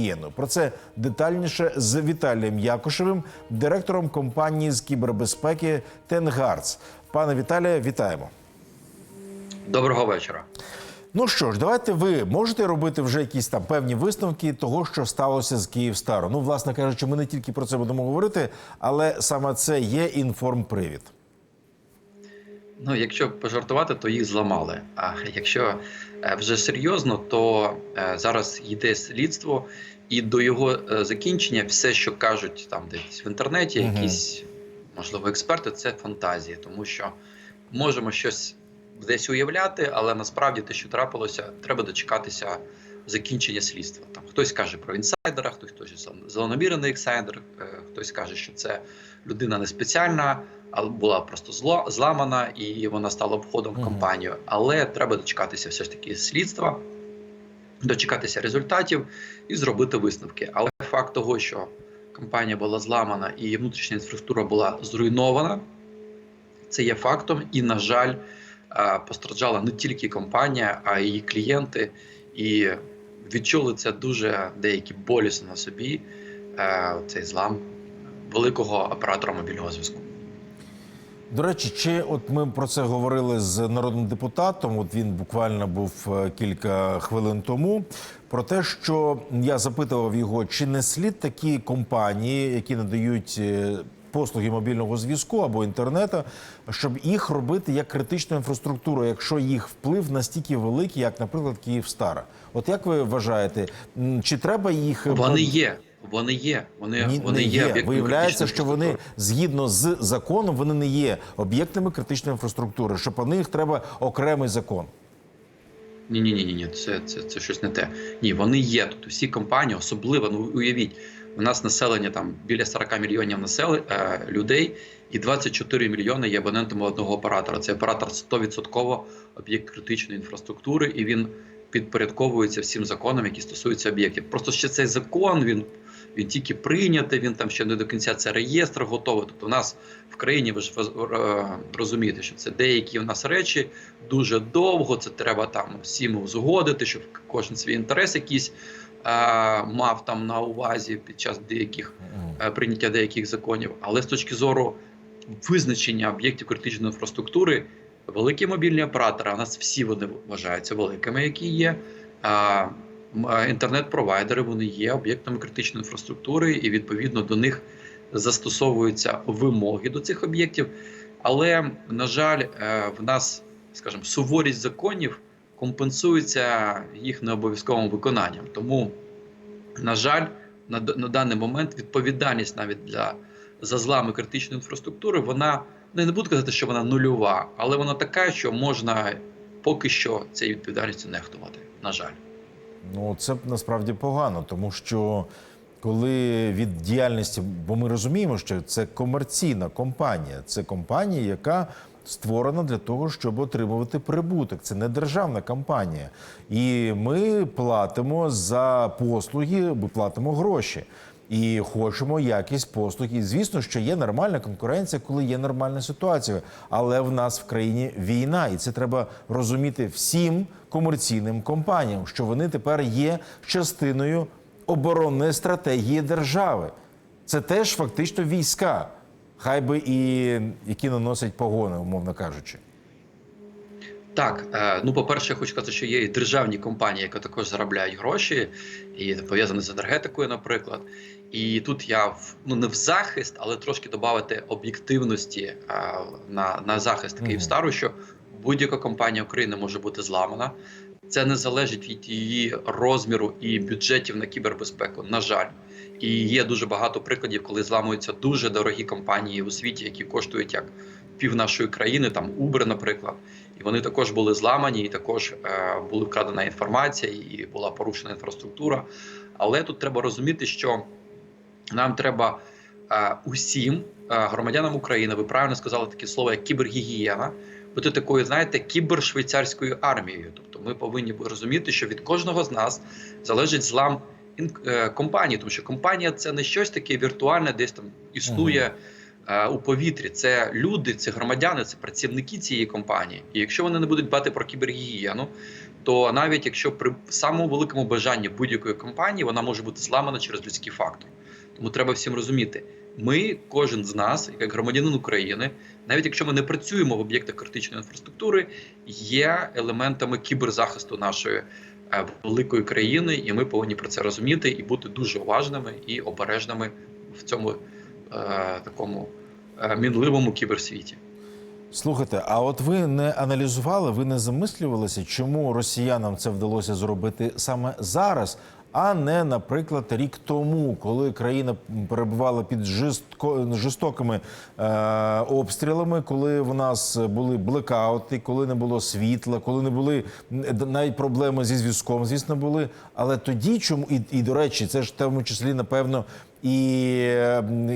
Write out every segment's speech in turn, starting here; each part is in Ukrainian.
Єну. Про це детальніше з Віталієм Якушевим, директором компанії з кібербезпеки Тенгардс. Пане Віталія, вітаємо. Доброго вечора. Ну що ж, давайте ви можете робити вже якісь там певні висновки того, що сталося з Київстаром. Ну, власне кажучи, ми не тільки про це будемо говорити, але саме це є інформпривід. Ну, якщо пожартувати, то їх зламали. А якщо е, вже серйозно, то е, зараз йде слідство, і до його е, закінчення все, що кажуть там десь в інтернеті, якісь можливо експерти, це фантазії, тому що можемо щось десь уявляти, але насправді те, що трапилося, треба дочекатися закінчення слідства. Там хтось каже про інсайдера, хтось хтось злонамірений інсайдер, хтось каже, що це людина не спеціальна, була просто зло зламана і вона стала обходом в компанію. Але треба дочекатися все ж таки слідства, дочекатися результатів і зробити висновки. Але факт того, що компанія була зламана і внутрішня інфраструктура була зруйнована, це є фактом. І, на жаль, постраждала не тільки компанія, а й її клієнти. І відчули це дуже деякі болісно на собі. е, Цей злам великого оператора мобільного зв'язку. До речі, чи от ми про це говорили з народним депутатом? От він буквально був е, кілька хвилин тому. Про те, що я запитував його, чи не слід такі компанії, які надають е, послуги мобільного зв'язку або інтернету, щоб їх робити як критичну інфраструктуру, якщо їх вплив настільки великий, як, наприклад, Київстара. От як ви вважаєте, чи треба їх Вони є. Вони є. Вони, Ні, вони є. є. Виявляється, що вони згідно з законом вони не є об'єктами критичної інфраструктури. Що по них треба окремий закон. Ні, ні, ні, ні, ні, це, це, це щось не те. Ні, вони є. Тут всі компанії, особливо, ну уявіть, у нас населення там біля 40 мільйонів населення е, людей, і 24 мільйони є абонентами одного оператора. Це оператор 100% об'єкт критичної інфраструктури, і він підпорядковується всім законам, які стосуються об'єктів. Просто ще цей закон він. Він тільки прийнятий, він там ще не до кінця це реєстр готовий. Тобто, у нас в країні ви ж е, розумієте, що це деякі у нас речі дуже довго. Це треба там всім узгодити, щоб кожен свій інтерес якийсь е, мав там на увазі під час деяких е, прийняття деяких законів. Але з точки зору визначення об'єктів критичної інфраструктури, великі мобільні оператори, у нас всі вони вважаються великими, які є. Інтернет-провайдери вони є об'єктами критичної інфраструктури, і відповідно до них застосовуються вимоги до цих об'єктів. Але на жаль, е, в нас, скажімо, суворість законів компенсується їх необов'язковим виконанням. Тому, на жаль, на, на даний момент відповідальність навіть для за злами критичної інфраструктури, вона ну, не буду казати, що вона нульова, але вона така, що можна поки що цією відповідальністю нехтувати. На жаль. Ну це насправді погано, тому що коли від діяльності, бо ми розуміємо, що це комерційна компанія, це компанія, яка створена для того, щоб отримувати прибуток. Це не державна компанія. І ми платимо за послуги, ми платимо гроші. І хочемо якість послуг. І звісно, що є нормальна конкуренція, коли є нормальна ситуація. Але в нас в країні війна, і це треба розуміти всім комерційним компаніям, що вони тепер є частиною оборонної стратегії держави. Це теж фактично війська, хай би і які наносять погони, умовно кажучи. Так, е, ну по-перше, я хочу сказати, що є і державні компанії, які також заробляють гроші, і пов'язані з енергетикою, наприклад. І тут я в ну не в захист, але трошки додати об'єктивності е, на, на захист. Київстару, що будь-яка компанія України може бути зламана. Це не залежить від її розміру і бюджетів на кібербезпеку. На жаль, і є дуже багато прикладів, коли зламуються дуже дорогі компанії у світі, які коштують як пів нашої країни, там Uber, наприклад. І вони також були зламані, і також е, була вкрадена інформація, і була порушена інфраструктура. Але тут треба розуміти, що нам треба е, усім е, громадянам України, ви правильно сказали таке слово, як кібергігієна, бути такою, знаєте, кібершвейцарською армією. Тобто ми повинні розуміти, що від кожного з нас залежить злам е, компанії, тому що компанія це не щось таке віртуальне, десь там існує. У повітрі це люди, це громадяни, це працівники цієї компанії. І якщо вони не будуть дбати про кібергігієну, то навіть якщо при самому великому бажанні будь-якої компанії вона може бути зламана через людський фактор. Тому треба всім розуміти. Ми, кожен з нас, як громадянин України, навіть якщо ми не працюємо в об'єктах критичної інфраструктури, є елементами кіберзахисту нашої е, великої країни, і ми повинні про це розуміти і бути дуже уважними і обережними в цьому е, такому е, мінливому кіберсвіті. Слухайте, а от ви не аналізували, ви не замислювалися, чому росіянам це вдалося зробити саме зараз, а не, наприклад, рік тому, коли країна перебувала під жорстко, жорстокими е, обстрілами, коли в нас були блекаути, коли не було світла, коли не були навіть проблеми зі зв'язком, звісно, були. Але тоді чому і, і до речі, це ж в тому числі, напевно, і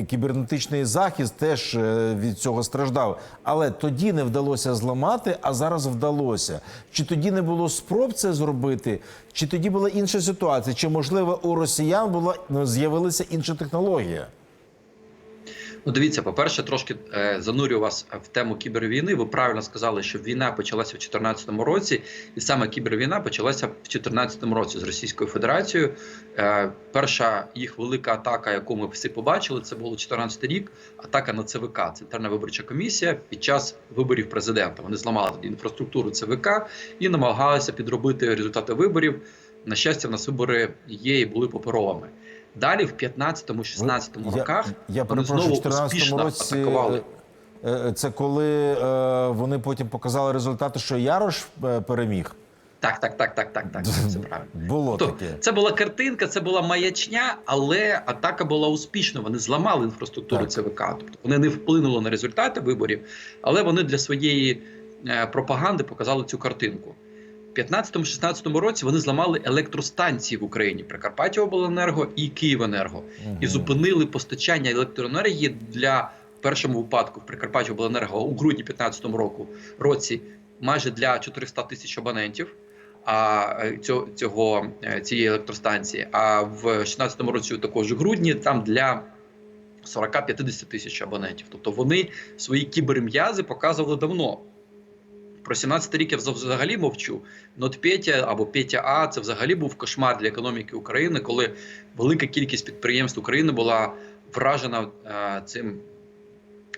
кібернетичний захист теж е, від цього страждав. Але тоді не вдалося зламати, а зараз вдалося. Чи тоді не було спроб це зробити, чи тоді була інша ситуація? Чи можливо у росіян була ну, з'явилася інша технологія? Ну, дивіться, по-перше, трошки е, занурю вас в тему кібервійни. Ви правильно сказали, що війна почалася в 2014 році, і саме кібервійна почалася в 2014 році з Російською Федерацією. Е, перша їх велика атака, яку ми всі побачили, це було 2014 рік. Атака на ЦВК, Центральна виборча комісія, під час виборів президента. Вони зламали інфраструктуру ЦВК і намагалися підробити результати виборів. На щастя, в нас вибори є і були паперовими. Далі, в 15-16 роках, Я вони знову 14 успішно році атакували. е, е, це коли е, вони потім показали результати, що Ярош е, переміг. Так, так, так, так, так, так. Це правильно. Було То, таке. це була картинка, це була маячня, але атака була успішна. Вони зламали інфраструктуру Так. ЦВК. Тобто вони не вплинули на результати виборів, але вони для своєї е, пропаганди показали цю картинку. В 15-16 році вони зламали електростанції в Україні Прикарпаття Обленерго і Київенерго і зупинили постачання електроенергії для в першому випадку в Прикарпаття Обленерго у грудні 15 року році майже для 400 тисяч абонентів. А е, цього, цього е, цієї електростанції. А в 16 році, також у грудні, там для 40-50 тисяч абонентів. Тобто вони свої кіберм'язи показували давно. Про 17 рік я вза- взагалі мовчу. Нот Петя або Петя А це взагалі був кошмар для економіки України, коли велика кількість підприємств України була вражена е, цим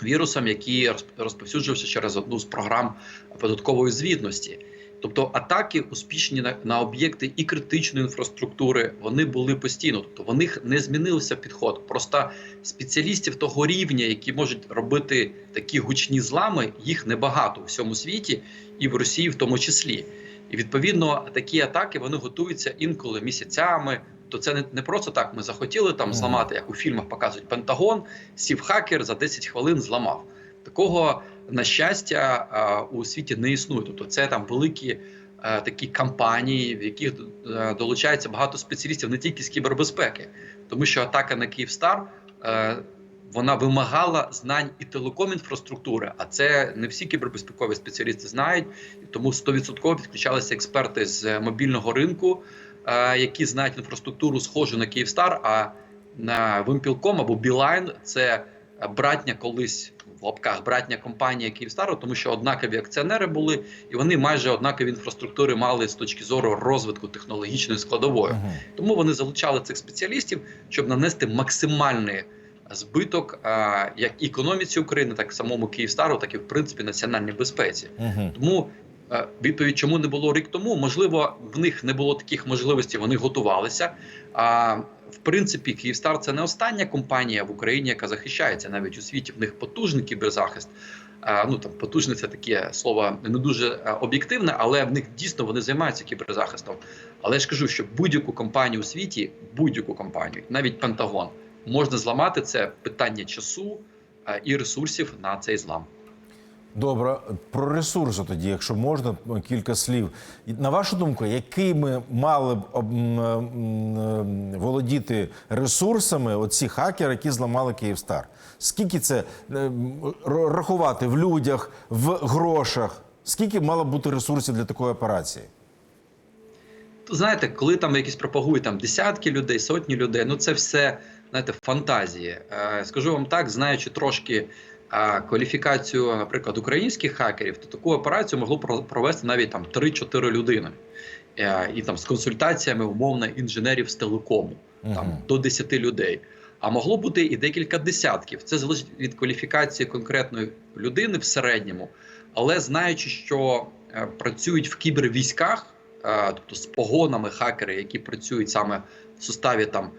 вірусом, який розп- розповсюджувався через одну з програм податкової звітності. Тобто атаки успішні на, на об'єкти і критичної інфраструктури вони були постійно. Тобто в них не змінився підход. Просто спеціалістів того рівня, які можуть робити такі гучні злами, їх небагато у всьому світі, і в Росії в тому числі. І відповідно такі атаки вони готуються інколи місяцями. То це не, не просто так. Ми захотіли там зламати, як у фільмах показують Пентагон, сів хакер за 10 хвилин зламав. Такого на щастя у світі не існує. Тобто це там великі такі кампанії, в яких е, долучається багато спеціалістів не тільки з кібербезпеки, тому що атака на Київстар. е, Вона вимагала знань і телеком-інфраструктури, а це не всі кібербезпекові спеціалісти знають. Тому 100% підключалися експерти з мобільного ринку, е, які знають інфраструктуру схожу на Київстар. А на Вимпілком або Білайн це братня колись в лапках братня компанія Київстару, тому що однакові акціонери були, і вони майже однакові інфраструктури мали з точки зору розвитку технологічної складової. Мгм. Тому вони залучали цих спеціалістів, щоб нанести максимальний збиток а, як економіці України, так і самому Київстару, так і в принципі національній безпеці. Мгм. Тому відповідь, чому не було рік тому, можливо, в них не було таких можливостей, вони готувалися. А в принципі, Київстар це не остання компанія в Україні, яка захищається навіть у світі. В них потужний кіберзахист. Ну там потужне це таке слово не дуже е, об'єктивне, але в них дійсно вони займаються кіберзахистом. Але я ж кажу, що будь-яку компанію у світі, будь-яку компанію, навіть Пентагон, можна зламати це питання часу е, і ресурсів на цей злам. Добре, про ресурси тоді, якщо можна, кілька слів. На вашу думку, якими мали б володіти ресурсами оці хакери, які зламали Київстар? Скільки це е, рахувати в людях, в грошах? Скільки мало б бути ресурсів для такої операції? Знаєте, коли там якісь пропагують там десятки людей, сотні людей, ну це все знаєте, фантазії. Е, скажу вам так, знаючи трошки кваліфікацію, наприклад, українських хакерів, то таку операцію могло про- провести навіть там 3-4 людини. е, і там з консультаціями умовно інженерів з телекому, там Мгм. до 10 людей. А могло бути і декілька десятків. Це залежить від кваліфікації конкретної людини в середньому. Але знаючи, що е, працюють в кібервійськах, е, тобто з погонами хакери, які працюють саме в суставі там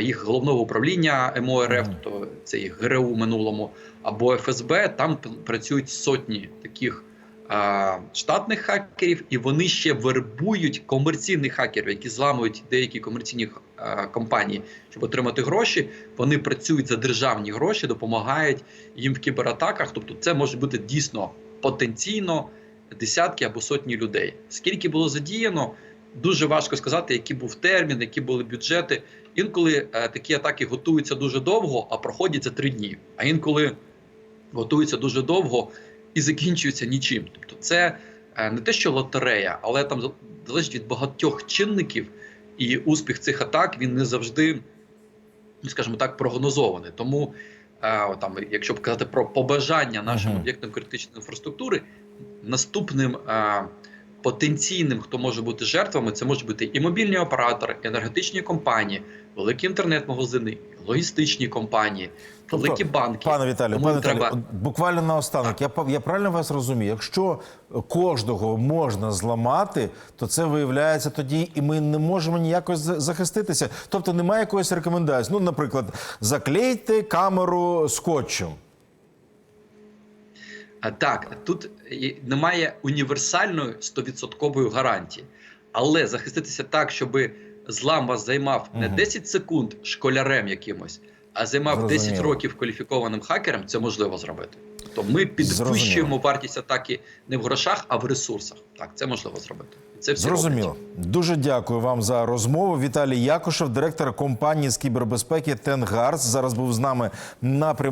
їх головного управління МОРФ, тобто це їх ГРУ в минулому, або ФСБ, там працюють сотні таких е, штатних хакерів, і вони ще вербують комерційних хакерів, які зламують деякі комерційні е, компанії, щоб отримати гроші. Вони працюють за державні гроші, допомагають їм в кібератаках. Тобто, це може бути дійсно потенційно десятки або сотні людей. Скільки було задіяно, дуже важко сказати, який був термін, які були бюджети. Інколи е, такі атаки готуються дуже довго, а проходять за три дні. А інколи готуються дуже довго і закінчуються нічим. Тобто, це е, не те, що лотерея, але там залежить від багатьох чинників, і успіх цих атак він не завжди, ну, скажімо так, прогнозований. Тому, е, там, якщо казати про побажання нашим Мгм. об'єктам критичної інфраструктури, наступним е, потенційним, хто може бути жертвами, це можуть бути і мобільні оператори, і енергетичні компанії, великі інтернет-магазини, логістичні компанії, Тобто, великі банки. Пане Віталію, пане треба- Віталію, от буквально наостанок, я, я правильно вас розумію? Якщо кожного можна зламати, то це виявляється тоді, і ми не можемо ніякось захиститися. Тобто немає якоїсь рекомендації. Ну, наприклад, заклейте камеру скотчем. А, Так, тут немає універсальної 100% гарантії, але захиститися так, щоб злам вас займав не 10 секунд школярем якимось, а займав 10 років кваліфікованим хакером, це можливо зробити. Тобто ми підвищуємо Зрозуміло. вартість атаки не в грошах, а в ресурсах. Так, це можливо зробити. Це всі Зрозуміло. роблять. Дуже дякую вам за розмову. Віталій Якушев, директор компанії з кібербезпеки Тенгарс, зараз був з нами на прямому.